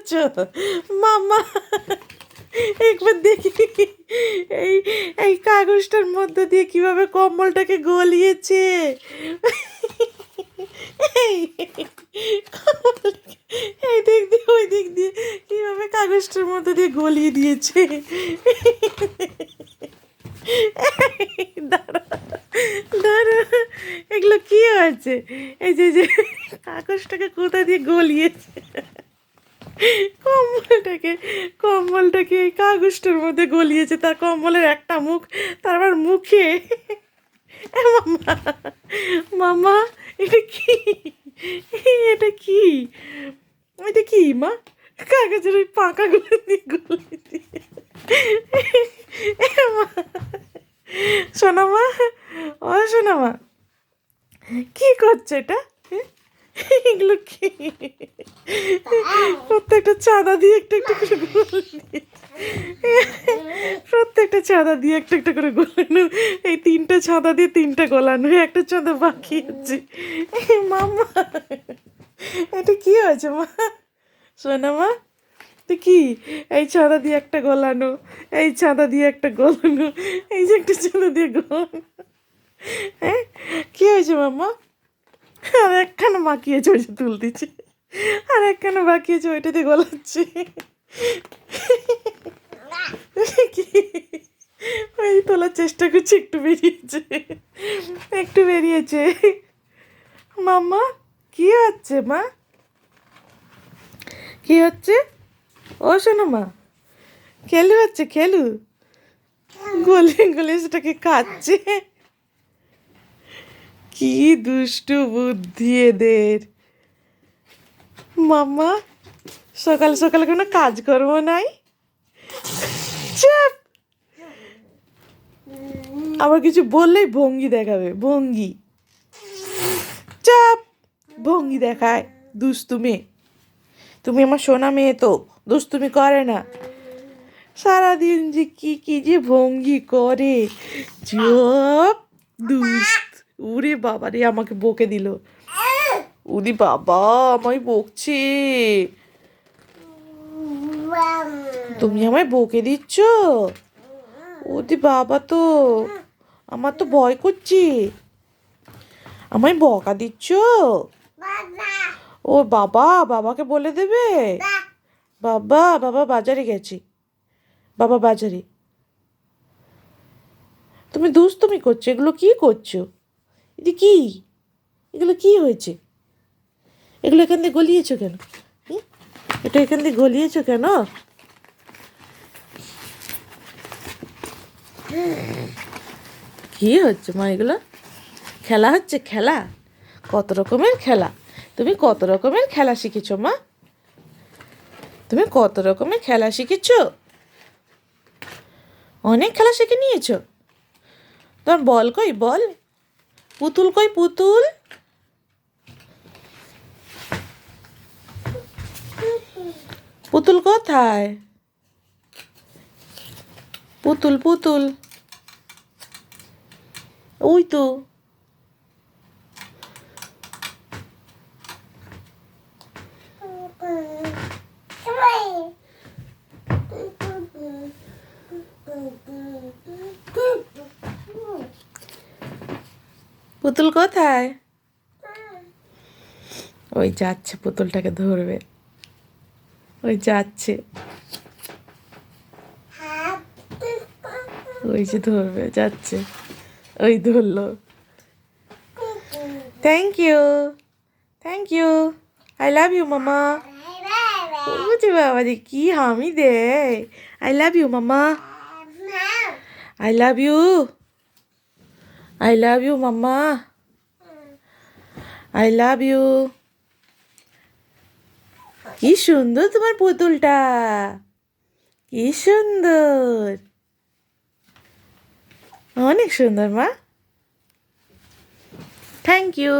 করছ মামা, একবার দেখি। এই এই কাগজটার মধ্যে দিয়ে কীভাবে কম্বলটাকে গলিয়েছে? এই দিক দিয়ে, ওই দিক দিয়ে কীভাবে কাগজটার মধ্যে দিয়ে গলিয়ে দিয়েছে? দাঁড়া দাঁড়া, এগুলো কি হয়েছে এই যে যে, কাগজটাকে কোথা দিয়ে গলিয়েছে? কম্বলটাকে কম্বলটাকে এই কাগজটার মধ্যে গলিয়েছে, তার কম্বলের একটা মুখ তারপর মুখে। মামা মামা, এটা কি? এটা কি? এটা কি, মা? কাগজের ওই পাকাগুলো দিয়ে গলিয়ে দিয়ে এ মা শোনা মা ও শোনা মা কি করছে এটা? এগুলো প্রত্যেকটা চাঁদা দিয়ে একটা একটা করে প্রত্যেকটা চাঁদা দিয়ে একটা একটা করে গোলানো এই তিনটা চাঁদা দিয়ে তিনটা গোলানো একটা চাঁদা বাকি আছে। মামা, এটা কি হয়েছে মা? শোনা মা তো কি? এই চাঁদা দিয়ে একটা গলানো, এই চাঁদা দিয়ে একটা গলানো, এই যে একটা চাঁদা দিয়ে গলানো হ্যাঁ? কি হয়েছে মাম্মা আর একখানা মাখিয়েছে ওই তুল দিচ্ছে আর একখানা বাকিয়েছে ওইটা দিয়ে গলাচ্ছে ওই তোলার চেষ্টা করছি, একটু বেরিয়েছে। একটু বেরিয়েছে। মাম্মা, কি হচ্ছে মা? কি হচ্ছে? ও শোনো মা, খেলু হচ্ছে, খেলু? গলে গলে সেটাকে খাচ্ছে। কি দুষ্টু বুদ্ধি এদের। মাম্মা, সকাল সকাল কোনো কাজ করব নাই? চাপ! আবার কিছু বললেই ভঙ্গি দেখাবে, ভঙ্গি। চাপ! ভঙ্গি দেখায়, দুষ্টু মেয়ে। তুমি আমার সোনা মেয়ে তো, দুষ্টুমি করে না। সারাদিন যে কি কি যে ভঙ্গি করে। চপ! দুষ্ট। উরে বাবা রে, আমাকে বকে দিল। উদি বাবা, আমায় বকছে। তুমি আমায় বকে দিচ্ছ? ওদি বাবা তো, আমার তো ভয় করছে। আমায় বকা দিচ্ছ? ও বাবা, বাবাকে বলে দেবে? বাবা বাবা বাজারে গেছে। বাবা বাজারে। তুমি দুষ্টুমি করছ, এগুলো কি করছ? এটি কি? এগুলো কি হয়েছে? এগুলো এখান দিয়ে গলিয়েছো কেন? এটা এখান দিয়ে গলিয়েছো কেন? কি হচ্ছে মা এগুলো? খেলা হচ্ছে? খেলা? কত রকমের খেলা? তুমি কত রকমের খেলা শিখেছো মা? তুমি কত রকমের খেলা শিখেছো? অনেক খেলা শিখে নিয়েছো? তোমার বল কই? বল। পুতুল কই পুতুল? পুতুল কোথায়? পুতুল পুতুল। ওই তো। পুতুল কোথায়? ওই যাচ্ছে, পুতুলটাকে ধরবে। ওই যাচ্ছে। ওই যে ধরবে, যাচ্ছে। ওই ধরলো। Thank you thank you I love you মামা। বুঝি বাবা যে কি হামি দে আই লাভ ইউ মামা। I love you I love you mamma I love you কি সুন্দর তোমার পুতুলটা। কি সুন্দর। অনেক সুন্দর, মা। Thank you